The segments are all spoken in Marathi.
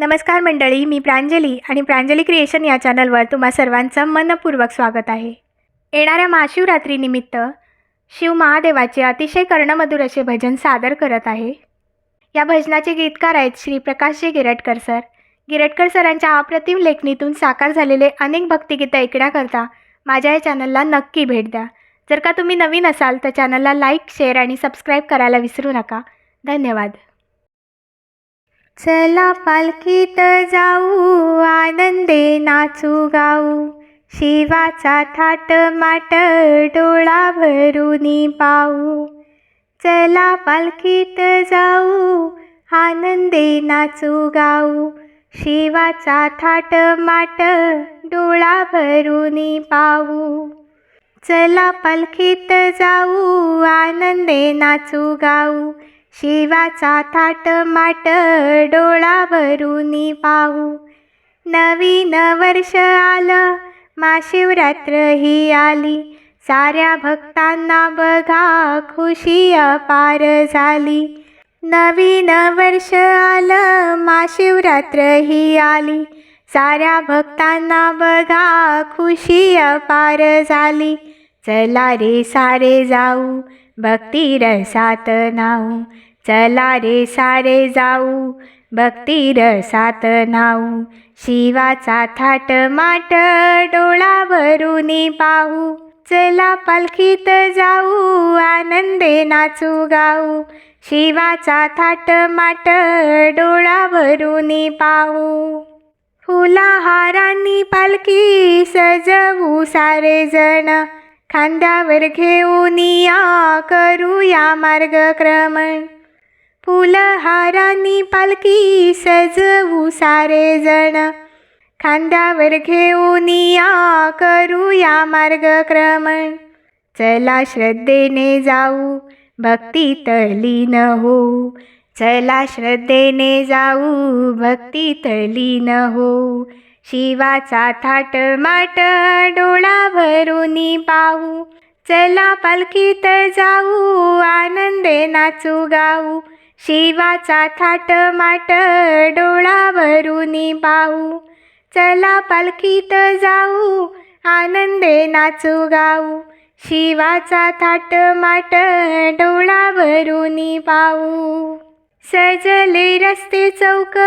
नमस्कार मंडळी मी प्रांजली आणि प्रांजली क्रिएशन या चॅनलवर तुम्हा सर्वांचं मनपूर्वक स्वागत आहे. येणाऱ्या महाशिवरात्रीनिमित्त शिव महादेवाचे अतिशय कर्णमधुर असे भजन सादर करत आहे. या भजनाचे गीतकार आहेत श्री प्रकाशजी गिरटकर सर. गिरटकर सरांच्या अप्रतिम लेखणीतून साकार झालेले अनेक भक्तिगीतं ऐकण्याकरता माझ्या या चॅनलला नक्की भेट द्या. जर का तुम्ही नवीन असाल तर चॅनलला लाईक शेअर आणि सबस्क्राईब करायला विसरू नका. धन्यवाद. चला पालखीत जाऊ आनंदे नाचू गाऊ. शिवाचा थाट माट डोळा भरूनी पाहू. चला पालखीत जाऊ आनंदे नाचू गाऊ. शिवाचा थाट माट डोळा भरूनी पाहू. चला पालखीत जाऊ आनंदे नाचू गाऊ. शिवाचा थाट माट डोळा भरूनी पाहू नवीन वर्ष आलं महाशिवरात्र ही आली. साऱ्या भक्तांना बघा खुशी अपार झाली. नवीन वर्ष आलं महाशिवरात्र ही आली. साऱ्या भक्तांना बघा खुशी अपार झाली. चला रे सारे जाऊ भक्ती रसात नाऊ. चला रे सारे जाऊ. भक्ती रसात नाऊ शिवाचा थाट माट डोळावरून पाहू. चला पालखीत जाऊ आनंदे नाचू गाऊ. शिवाचा थाट माट डोळावरून पाहू. फुलाहारांनी पालखी सजवू सारे जण. खांद्यावर घेऊन या करूया मार्गक्रमण. फुलहारांनी पालखी सजवू सारे जण. खांद्यावर घेऊन या करूया मार्गक्रमण. चला श्रद्धेने जाऊ भक्तीत लीन हो. चला श्रद्धेने जाऊ भक्तीत लीन हो. शिवाचा थाट माट डोळा भरूनी पाहू. चला पालखीत जाऊ आनंदे नाचू गाऊ. शिवाचा थाट माट डोळावरून पाहू. चला पालखीत जाऊ आनंदे नाचू गाऊ. शिवाचा थाट माट डोळावरून पाहू. सजले रस्ते चौक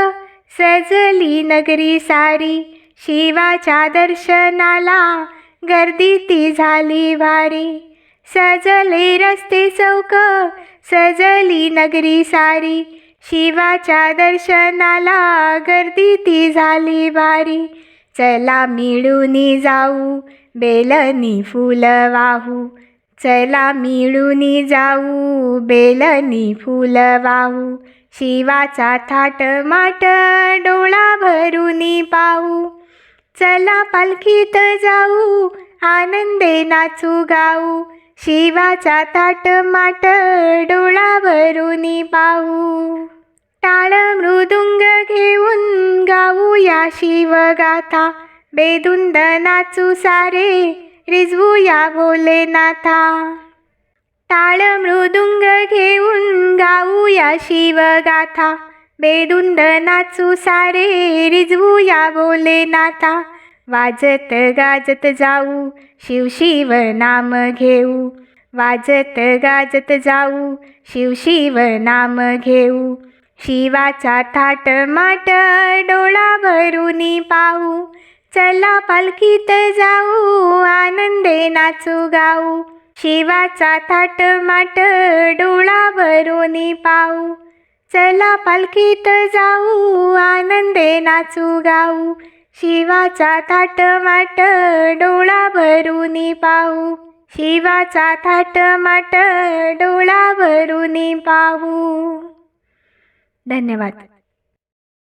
सजली नगरी सारी. शिवाच्या दर्शनाला गर्दी ती झाली भारी. सजले रस्ते चौक सजली नगरी सारी. शिवाच्या दर्शनाला गर्दी ती झाली भारी. चला मिळूनी जाऊ बेलनी फुल वाहू. चला मिळूनी जाऊ बेलनी फुल वाहू. शिवाचा थाट माट डोळा भरूनी पाहू. चला पालखीत जाऊ आनंदे नाचू गाऊ. शिवाचा ताट माट डोळा पाहू टाळ मृदुंग घेऊन गाऊया शिवगाथा. बेदुंद नाचू सारे रिजवूया भोलेनाथा टाळ मृदुंग घेऊन गाऊया शिवगाथा. बेदुंद नाचू सारे रिजवूया भोलेनाथा वाजत गाजत जाऊ शिव शिव नाम घेऊ. वाजत गाजत जाऊ शिव शिव नाम घेऊ. शिवाचा थाट माट डोळा भरूनी पाहू. चला पालखीत जाऊ आनंदे नाचू गाऊ. शिवाचा थाट माट डोळा भरूनी पाहू. चला पालखीत जाऊ आनंदे नाचू गाऊ. शिवाचा थाट माट डोळा भरून पाहू. शिवाचा थाट माट डोळा भरून पाहू. धन्यवाद.